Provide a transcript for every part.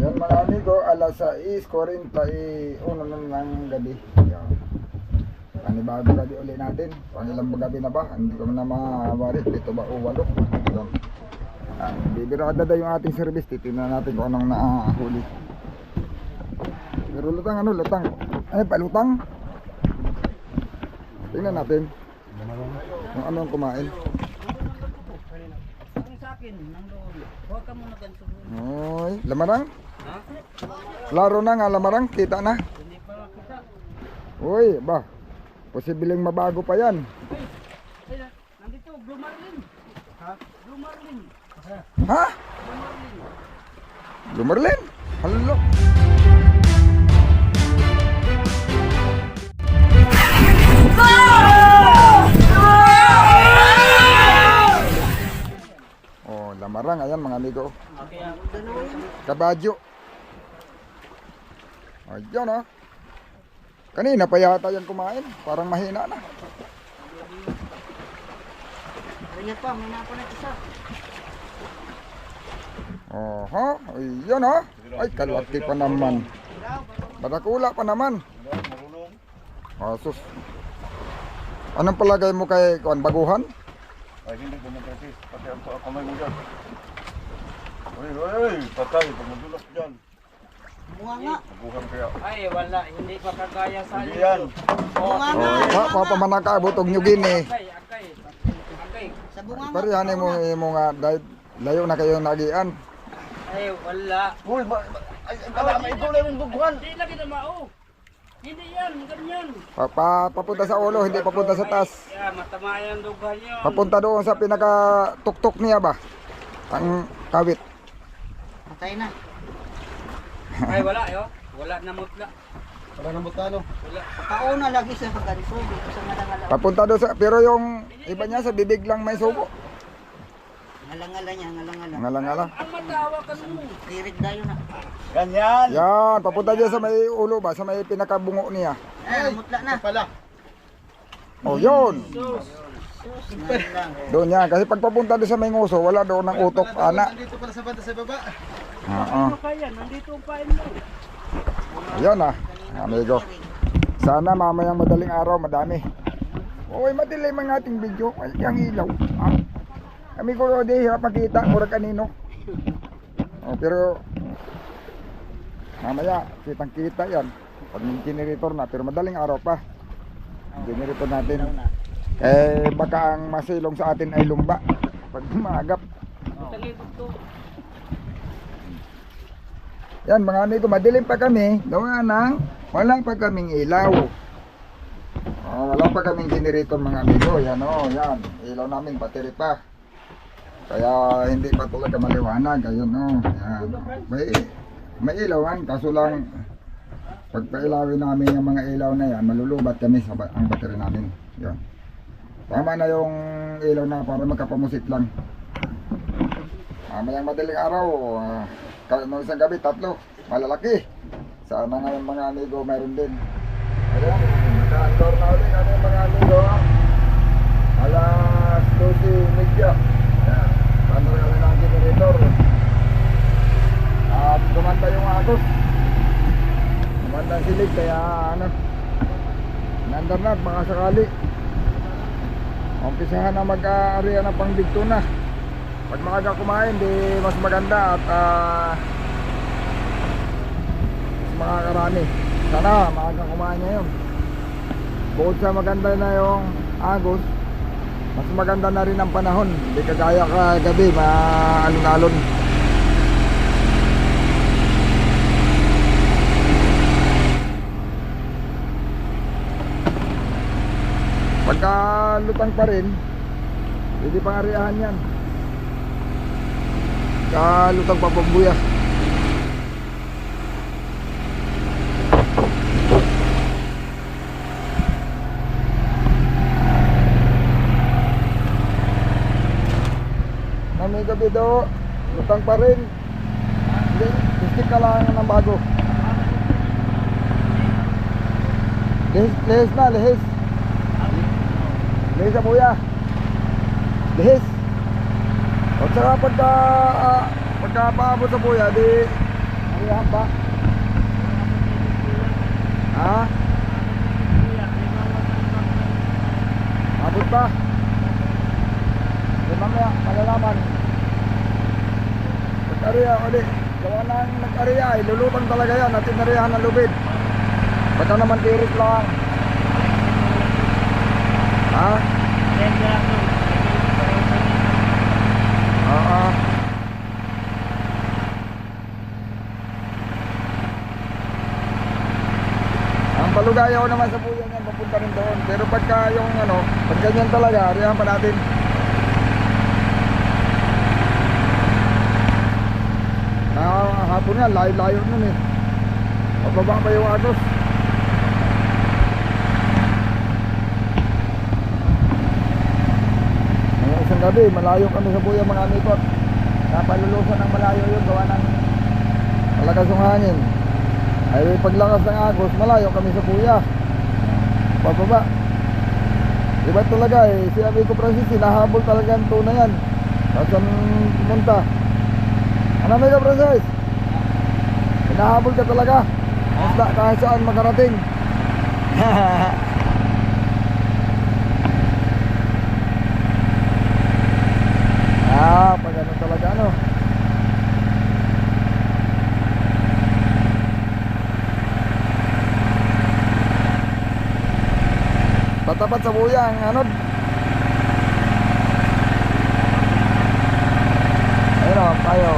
Yan mga amigo, alas 6.41 na ng gabi. Yan. Panibago gabi uli natin. Pangilang gabi na ba? Hindi ko na mawari. Dito ba o walo? Yan. Ah, bibirada yung ating service. Titignan natin kung anong nakahuli. Pero lutang ano, lutang. Ay, palutang. Tingnan natin. Kung anong kumain. Ang sa akin, nang doon. Huwag ka muna ganito. Oy, lamarang. Laro na nga lamarang, kita na. Uy, ba. Posibleng mabago pa yan. Ay, nandito, Blue Marlin. Ha? Blue Marlin. Ha? Blue Marlin. Halo. Oh, lamarang ayan mga amigo. Okay, yun. Kabadyo. Ayun oh. Kanina pa yata yan kumain. Parang mahina na. Ayan pa, may napa na isa. Oho, ayun oh. Ay, kalaki pa naman. Badakula pa naman. Oh, sus. Anong palagay mo kay kuan baguhan? Ay, hindi ko magkakis. Pati ang sa kamay mo dyan. Uy, uy, patay. Pag madulas dyan. Bunga nga. Mabuhan kaya. Ay, wala. Hindi pa kagaya sa Hindi yan. Bunga Oh, pa papamanaka butog nyugin eh. Akay, akay. Akay. Sa bunga nga. Parihan mo mo nga dahil layo na kayo nagian. Ay, wala. Uy, ma, ay, ay, kala, may ito na yung bubuhan. Hindi lagi na mao. Hindi yan, ganyan. Pa, pa- papunta sa ulo, hindi papunta sa taas. Yeah, matama yan dughan yun. Papunta doon sa pinaka tuktok niya ba? Ang kawit. Patay na. Ay, wala yo. Wala na mutla. Wala nang butano. Wala. Pauna lagi siya sa ganito dito sa malangala. Papunta doon sa pero yung iba niya sa bibig lang may subo. Malangala niya, malangala. Ngala-ngala. Ang matawa ka mo. Tirik dayo na. Ganyan. Yan, papunta diyan sa may ulo ba, sa may pinakabungo niya. Ah, mutla na. Pala. Oh, yun. Lang. Doon yan. Kasi pag papunta doon sa may nguso, wala doon ng utok, ana. Dito pala sa banda sa baba. Oo. Ano kaya? Nandito ang pain mo. Yan ah, amigo. Sana mamayang madaling araw, madami. Uy, madilim ang ating video. Ay, ang ilaw. Ah. Amigo, di hirap makita. Mura kanino. Oh, pero mamaya, kitang kita yan. Pag may generator na, pero madaling araw pa. Generator natin. Eh, baka ang masilong sa atin ay lumba. Pag umagap. Yan mga amigo, madilim pa kami. Gawa ng wala pa kaming ilaw. Oh, wala pa kaming generator mga amigo. Yan oh, yan. Ilaw namin, battery pa. Kaya hindi pa talaga maliwanag. Ayun oh, yan. May, may ilawan, kaso lang pag pailawin namin yung mga ilaw na yan, malulubat kami sa ang battery namin. Yan. Tama na yung ilaw na para magkapamusit lang. Mamayang madaling araw, uh, no, isang gabi, tatlo, malalaki. Sana ngayon mga amigo, mayroon din. Ayan, naka-andor na ulit yung mga amigo. Alas 12 media. Ayan, na ulit ang generator. At kumanda yung agos. Kumanda ang silig, kaya ano, nandar na, baka sakali. Umpisahan na mag-aariya ng pangbigto na. Pag maaga kumain, di mas maganda at ah, mas makakarami. Sana maaga kumain ngayon. Bukod sa maganda na yung agos, mas maganda na rin ang panahon. Hindi kagaya ka gabi, maalon-alon. Pagka lutang pa rin, hindi pang ariahan yan. Kalutang papagbuya. Mami gabi daw, lutang pa rin. Hindi, gusto ka lang ng bago. Lihis, lihis na, lihis. Lihis sa buya. Lihis. O saka pagka, ah, pagka paabot sa buya, di Arihan ba? Ha? Abot pa? Di mamaya, ulit. Gawa ng nag-area, ilulutang talaga yan at tinarihan ng lubid. Baka naman tirik lang. Ha? Oo. Ang palugayaw naman sa buyan yan, papunta rin doon. Pero pagka yung ano, pag ganyan talaga, arihan pa natin. Ah, hapon nga, layo-layo nun eh. Pababa pa yung agos. Gabi, malayo kami sa buya mga amikot. Napalulusan ng malayo yung gawa ng malakas yung hangin. Ay paglakas ng agos, malayo kami sa buya. Pababa. Diba talaga eh, si Amigo Francis, hinahabol talaga ang tuna yan. Ang pumunta. Ano Amigo Francis? Hinahabol ka talaga. Basta kahit saan makarating. ah, pag ano talaga ano. Tatapat sa buya ang anod. Ayun o, tayo.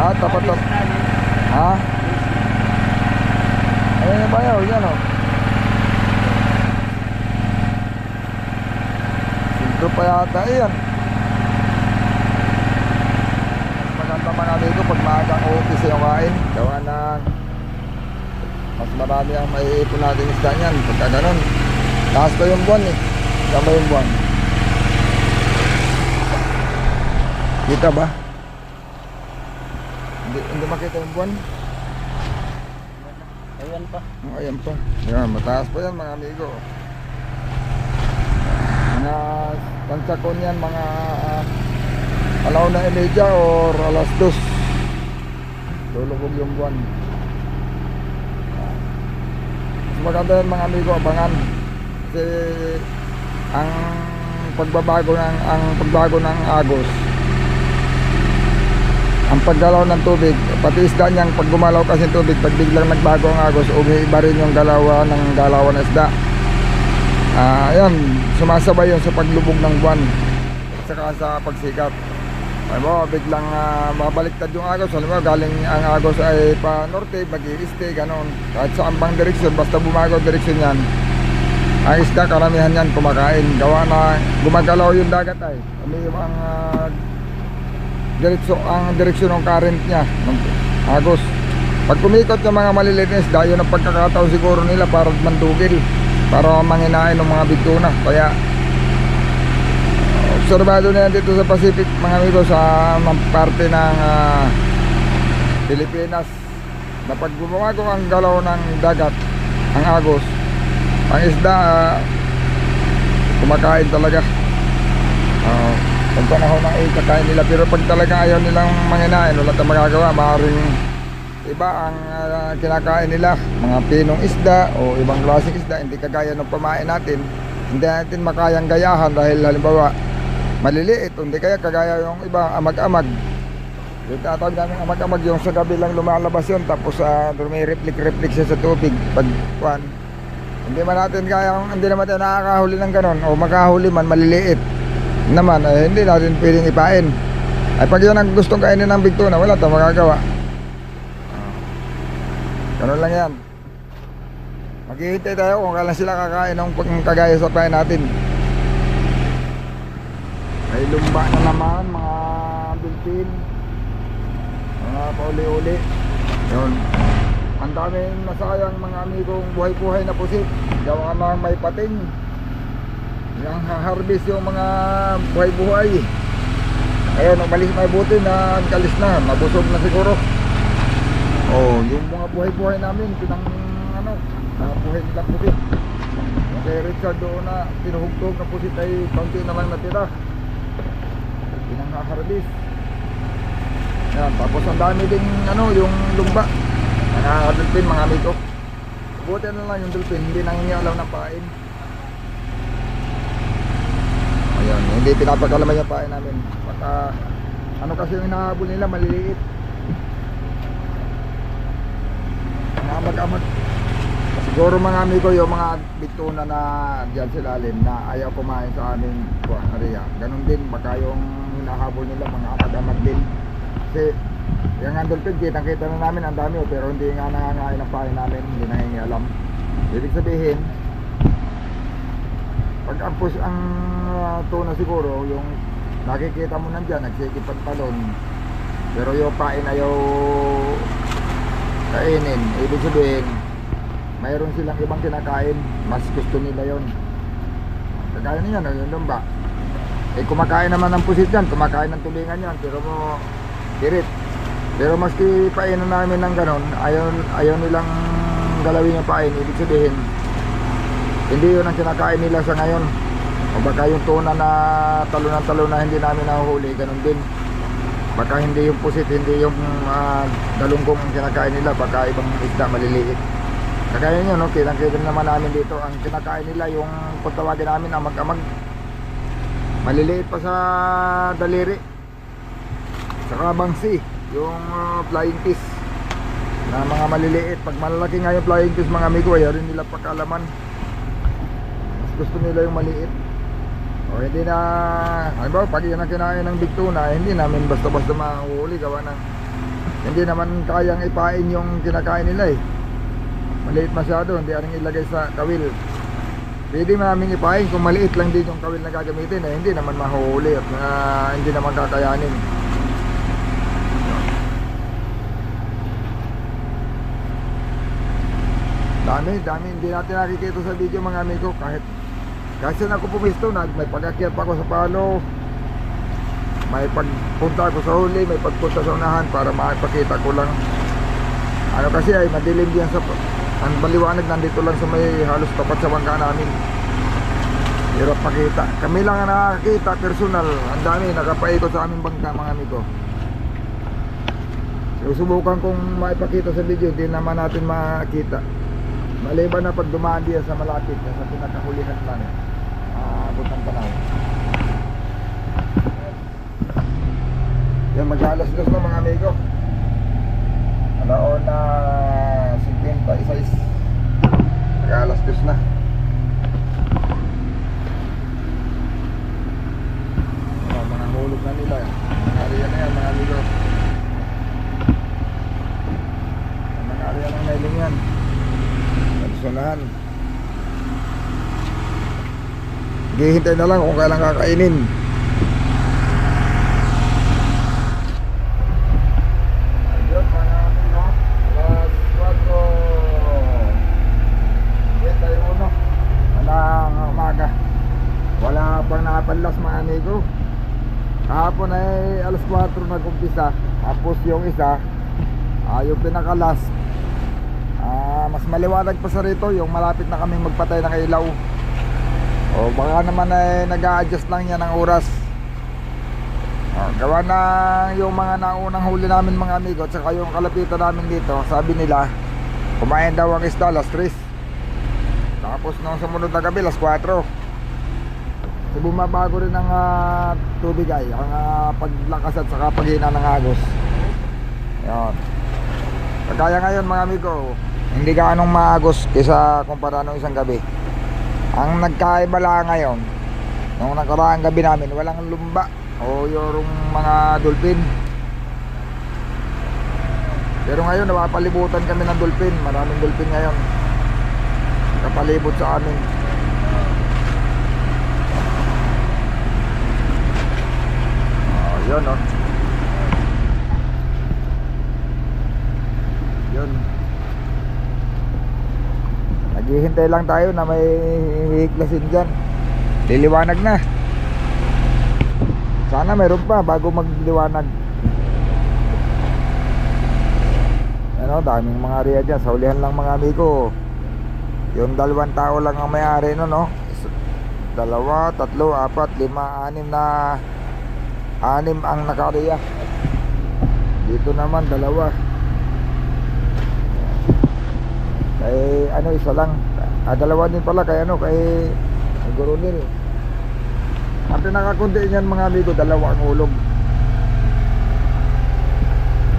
Ah, tapat tapat. Ha? Ayun na bayaw, yan o. Sinto pa yata yan. Maganda man namin ito pag maaga ang office yung kain. Gawa ng mas marami ang maiipon natin isda niyan pagka ganun. Taas pa yung buwan eh. Tama yung buwan. Kita ba? Hindi, hindi makita yung buwan. Ayan pa. Oh, ayan pa. Yan, mataas pa yan mga amigo. Mga pansakon yan, mga uh, alaw na imedya or alas dos. Lulubog yung buwan. Mas maganda yan mga amigo, abangan. Kasi ang pagbabago ng ang pagbago ng agos ang paggalaw ng tubig pati isda niyang pag gumalaw kasi tubig pag biglang nagbago ang agos umiiba rin yung galawa ng galawan ng isda ah yan sumasabay yun sa paglubog ng buwan saka sa pagsikat ay mo biglang ah, mabaliktad yung agos halimbawa galing ang agos ay pa norte mag i ganon. Kahit sa ambang direksyon basta bumago direksyon yan. Ang isda karamihan yan kumakain. Gawa na gumagalaw yung dagat ay. Umiiba ang ah, diretso ang direksyon ng current niya ng agos. Pag kumikot yung mga maliliit na isda yun ang pagkakataon siguro nila para mandugil para manginain ng mga bituna kaya obserbado na yan dito sa Pacific mga amigo sa parte ng ah, Pilipinas. Na pag ang galaw ng dagat ang agos ang isda ah, kumakain talaga. Oo. pag panahon ng ikakain nila. Pero pag talaga ayaw nilang manginain wala tayong magagawa. Maaaring iba ang ah, kinakain nila. Mga pinong isda o ibang klaseng isda hindi kagaya ng pamain natin. Hindi natin makayang gayahan dahil halimbawa maliliit hindi kaya kagaya yung iba amag-amag. Yung tatawag namin amag-amag yung sa gabi lang lumalabas yun tapos uh, reflect-reflect siya sa tubig pag kuan hindi man natin kaya hindi naman tayo nakakahuli ng ganon o makahuli man maliliit naman eh, hindi natin pwedeng ipain. Ay pag yun ang gustong kainin ng bigtuna wala tayong magagawa. Ganun lang yan. Maghihintay tayo kung kailan sila kakain ng kagaya sa pain natin ay lumba na naman mga bilpin mga pauli-uli. Yun. Ang daming nasayang mga amigong buhay-buhay na pusit. Gawa ng may pating. Yung harvest yung mga buhay-buhay. Ayun umalis may buti na kalis na. Mabusog na siguro. Oh yung mga buhay-buhay namin pinang ano mga buhay nilang pusit. Yung kay Richard doon na tinuhugtog na pusit ay kaunti na lang natira harvest Yan, tapos ang dami ding ano, yung lumba. Mga dolphin, mga amigo. Buti na lang yung dolphin, hindi nangingialaw ng pain. Ayun, hindi pinapagalaman yung pain namin. Baka, ano kasi yung hinahabol nila, maliliit. Mga mag-amag. Siguro mga amigo, yung mga bituna na diyan sa ilalim na ayaw kumain sa aming area. Ganon din, baka yung hinahabol nila, mga amag-amag din. Kasi, yung nga dolphin, kitang-kita na namin ang dami, oh, pero hindi nga nangangain ng pain namin, hindi nangingialam. Ibig sabihin, pag ampus ang uh, tuna siguro, yung nakikita mo nandyan, nagsikipan pa doon. Pero yung pain ayaw kainin. Ibig sabihin, mayroon silang ibang kinakain. Mas gusto nila yon. Kagaya niya, no, yung lumba. Eh, kumakain naman ng pusit yan, kumakain ng tulingan yan. Pero mo, dirit. Pero maski painan namin ng ganon, ayaw, ayaw nilang galawin yung pain. Ibig sabihin, hindi yun ang kinakain nila sa ngayon. O baka yung tuna na talon-talon na hindi namin nahuhuli, ganun din. Baka hindi yung pusit, hindi yung uh, galunggong ang kinakain nila, baka ibang isda maliliit. Kagaya nyo, no, kitang-kita naman namin dito, ang kinakain nila yung kung tawagin namin amag-amag. Maliliit pa sa daliri. Saka bangsi, yung uh, flying fish na mga maliliit. Pag malalaki nga yung flying fish mga amigo, ayaw rin nila pagkalaman Mas gusto nila yung maliit. O hindi na, halimbawa pag yan ang kinain ng big tuna, eh, hindi namin basta-basta mahuli gawa ng hindi naman kayang ipain yung kinakain nila eh. Maliit masyado, hindi rin ilagay sa kawil. Pwede namin ipain kung maliit lang din yung kawil na gagamitin eh, hindi naman mahuli at ah, hindi naman kakayanin. Dami, dami, hindi natin nakikita sa video mga amigo. Kahit kasi saan ako pumisto, nag, may pag-akyat pa ako sa palo. May pagpunta ako sa huli, may pagpunta sa unahan para makipakita ko lang. Ano kasi ay madilim diyan sa ang maliwanag nandito lang sa may halos tapat sa bangka namin. Hirap makita kami lang ang nakakita personal. Ang dami nakapaikot sa aming bangka mga amigo. Susubukan kong maipakita sa video hindi naman natin makita maliban na pag dumaan diyan sa malapit sa pinakahulihan lang aabot ng panahon. Yan mag-alas dos na mga amigo alaon na 56 mag-alas dos na oh, mga hulog na nila mga area na yan mga amigo mga area ng mailing yan Personahan. Hihintay na lang kung kailan kakainin. Ayun, mga amigo. Alas 4. 21. Walang umaga. Wala pang nakapanlas mga amigo. Kahapon ay alas 4 nag-umpisa. Tapos yung isa, ah, yung pinakalas, Ah, mas maliwanag pa sa rito yung malapit na kaming magpatay ng ilaw. O baka naman ay nag-a-adjust lang yan ng oras. O, gawa na yung mga naunang huli namin mga amigo at saka yung kalapitan namin dito, sabi nila, kumain daw ang isda alas 3. Tapos nung sumunod na gabi, alas 4. So bumabago rin ang ah, tubig ay, ang ah, paglakas at saka paghina ng agos. Yan. Kagaya ngayon mga amigo, hindi gaanong maagos kaysa kumpara nung isang gabi. Ang nagkaiba lang ngayon, nung nakaraang gabi namin, walang lumba o yung mga dolphin. Pero ngayon, napapalibutan kami ng dolphin. Maraming dolphin ngayon. Kapalibot sa amin. Oh, yun oh. Yun. Naghihintay lang tayo na may hihiklasin dyan. Liliwanag na. Sana meron pa bago magliwanag. Ano, daming mga area dyan. Sa ulihan lang mga amigo. Yung dalawang tao lang ang may-ari no, no? Dalawa, tatlo, apat, lima, anim na anim ang nakariya. Dito naman dalawa. Kay ano isa lang. Ah, dalawa din pala kay ano kay Goronil. Ang pinakakunti niyan mga amigo, dalawa ang ulog.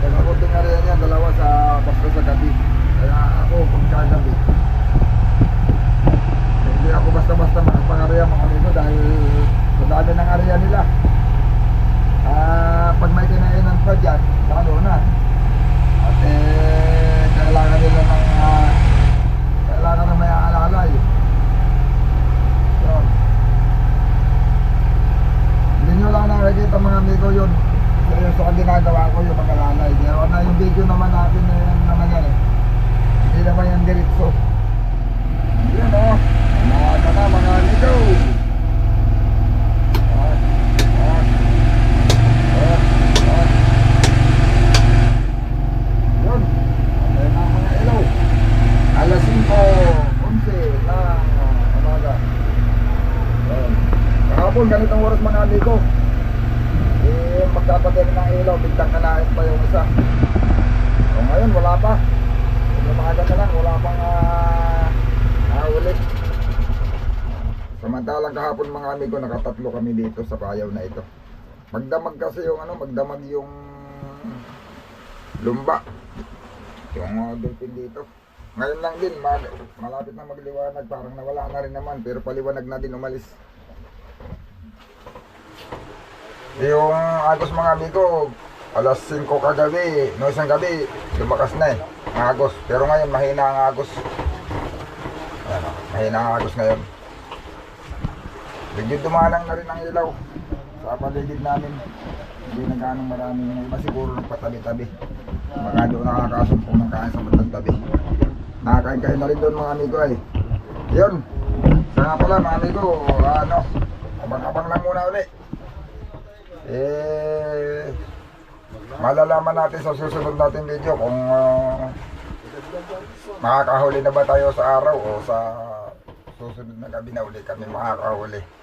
Pinakakunti nga rin yan, dalawa sa basta sa gabi. Kaya ako pagkagabi. Hindi ako basta-basta makapang-area mga amigo dahil sa dami ng area nila. Ah, pag may kinainan pa dyan, lalo na. At eh, kailangan nila ng ah, kailangan na may aalalay. Yun. Hindi nyo lang nakikita mga amigo yun. Seryoso ang ginagawa ko yung pag-alalay. Pero na yung video naman natin na yan naman yan eh. Hindi naman yan diretso. Yun o. Oh. Umaga na mga amigo. Ah, ah. Ah, ah. Yun. Patay na ang mga ilaw. Alas 5, 11 na umaga. Yun. Kahapon, ganitong oras mga amigo. Eh, magkapatid ng ilaw, biglang kanain pa yung isa. O ngayon, wala pa. Yung mga na lang, wala pang uh, nahuli. Kahapon mga amigo, nakatatlo kami dito sa payaw na ito. Magdamag kasi yung ano, magdamag yung lumba. Yung uh, dolphin dito. Ngayon lang din, mal- malapit na magliwanag, parang nawala na rin naman, pero paliwanag na din umalis. Yung agos mga amigo, alas 5 kagabi, no isang gabi, lumakas na eh, ang agos. Pero ngayon, mahina ang agos. Ayan, o, mahina ang agos ngayon. Medyo dumalang na rin ang ilaw sa paligid namin. Hindi na ganong marami yung iba siguro nagpatabi-tabi. Baka doon nakakasumpong ng kain sa bandang tabi. Nakakain-kain na rin doon mga amigo ay. Yun. Sa nga pala mga amigo, ano, abang-abang lang muna ulit. Eh, malalaman natin sa susunod natin video kung ah, makakahuli na ba tayo sa araw o sa susunod na gabi na uli kami makakahuli.